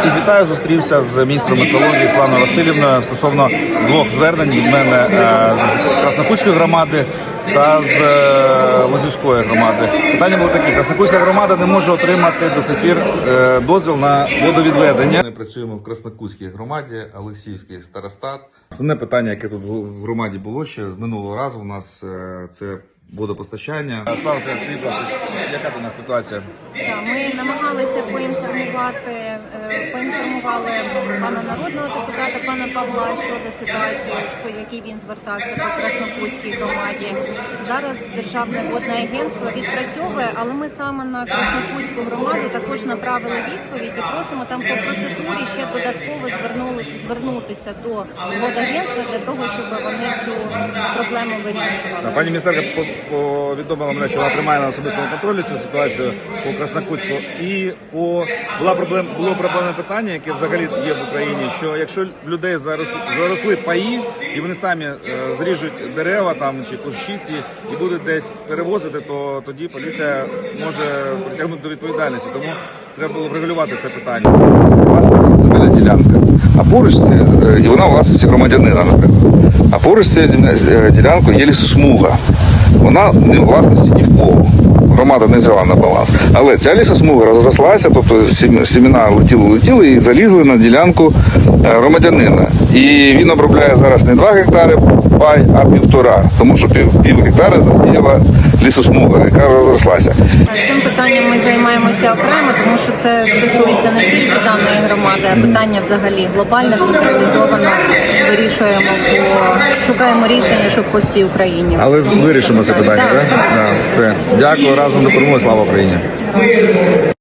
Всіх вітаю, зустрівся з міністром екології Славною Васильівною стосовно двох звернень від мене е, з Краснокутської громади та з е, Лозівської громади. Питання було таке: Краснокутська громада не може отримати до сих пір е, дозвіл на водовідведення. Ми працюємо в Краснокутській громаді, Олексіївський старостат. Основне питання, яке тут в громаді було ще з минулого разу, у нас це водопостачання. Слава яка до нас ситуація? Ми намагалися поінформувати, е, поінформували пана народного депутата, пана Павла щодо ситуації, по якій він звертався по Краснокутській громаді. Зараз Державне водне агентство відпрацьовує, але ми саме на Краснокутську громаду також направили відповідь і просимо там по процедурі ще додатково звернули звернутися до водагентства для того, щоб вони цю проблему вирішували. Пані міністерка повідомила мене, що вона тримає на особистому контролі цю ситуацію по Краснокутську. І по була проблем було проблемне питання, яке взагалі є в Україні. Що якщо людей заросли, паї, і вони самі е, зріжуть дерева там чи кущиці і будуть десь перевозити, то тоді поліція може притягнути до відповідальності. Тому треба було врегулювати це питання. власності земельна ділянка. А поруч е, і вона власності громадянина, наприклад. А поруч з цією е, ділянкою є лісосмуга. Вона не у власності ні в кого. Громада не взяла на баланс. Але ця лісосмуга розрослася, тобто сіміна летіли, летіли і залізли на ділянку е, громадянина. І він обробляє зараз не 2 гектари пай, а півтора, тому що пів, пів гектара засіяла лісосмуга, яка розрослася. Цим питанням ми займаємося окремо, тому що це стосується не тільки даної громади, а питання взагалі глобальне, централізовано вирішуємо по шукаємо рішення, щоб по всій Україні. Але вирішимо це питання, так? Да? Да, все. Дякую разом до перемоги. Слава Україні.